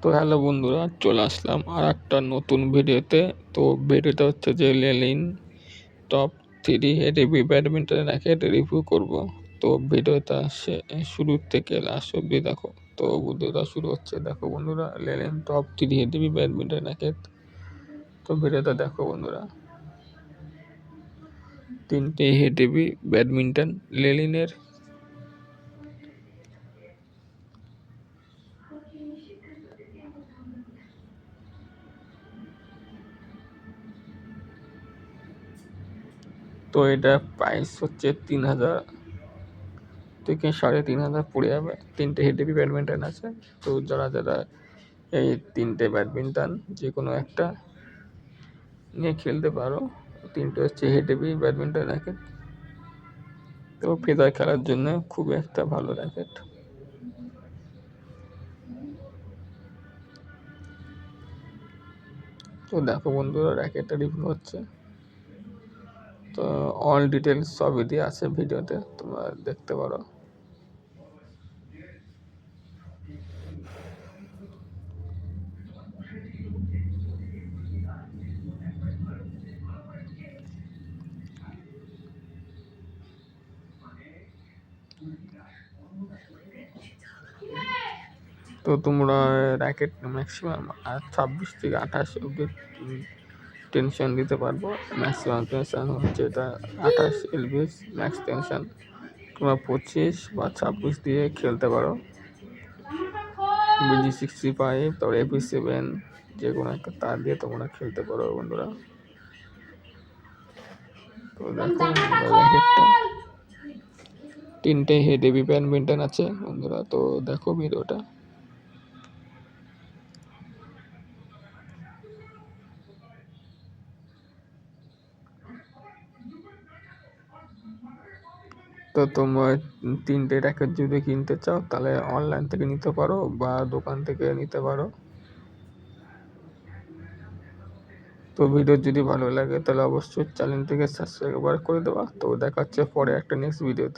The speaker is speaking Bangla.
তো হ্যালো বন্ধুরা, চলে আসলাম আর একটা নতুন ভিডিওতে। তো ভিডিওটা হচ্ছে যে লেলিন টপ থ্রি হেডি ব্যাডমিন্টন র্যাকেট রিভিউ করব। তো ভিডিওটা সে শুরু থেকে লাস্ট অব্দি দেখো। তো ভিডিওটা শুরু হচ্ছে, দেখো বন্ধুরা লেলিন টপ থ্রি হেডি ব্যাডমিন্টন র্যাকেট তো ভিডিওটা দেখো বন্ধুরা। তিনটে হেডি ব্যাডমিন্টন লেলিনের তো এটা প্রাইস হচ্ছে তিন হাজার। থেকে সাড়ে তিন হাজার পড়ে যাবে? তিনটে হেডেবি ব্যাডমিন্টন আছে। তো যারা যারা এই তিনটে ব্যাডমিন্টন যে কোনো একটা নিয়ে খেলতে পারো, তিনটে হচ্ছে হেডেবি ব্যাডমিন্টন র্যাকেট। তো ফেদার খেলার জন্য খুব একটা ভালো র্যাকেট। তো দেখো বন্ধুরা, র্যাকেটটা রিভিউ হচ্ছে। তো অল ডিটেলস সবই দিয়ে আছে ভিডিওতে, তোমরা দেখতে পারো। তো তোমরা র্যাকেট ম্যাক্সিমাম ছাব্বিশ থেকে আঠাশ অব্দি টেনশন দিতে পারব। ম্যাক্সিমাম টেনশন হচ্ছে এটা আঠাশ এলবিএস ম্যাক্স টেনশন তোমরা পঁচিশ বা ছাব্বিশ দিয়ে খেলতে পারো। বিজি সিক্সটি ফাইভ তারপর এপি সেভেন যে কোনো একটা তার দিয়ে তোমরা খেলতে পারো বন্ধুরা। তো দেখো তিনটে হেডেবি ব্যাডমিন্টন আছে বন্ধুরা, তো দেখো ভিডিওটা তো তোমার তিনটে র্যাকের যদি কিনতে চাও, তাহলে অনলাইন থেকে নিতে পারো বা দোকান থেকে নিতে পারো। তো ভিডিও যদি ভালো লাগে, তাহলে অবশ্যই চ্যানেলটিকে সাবস্ক্রাইব করে দেওয়া তো দেখা হচ্ছে পরে একটা নেক্সট ভিডিওতে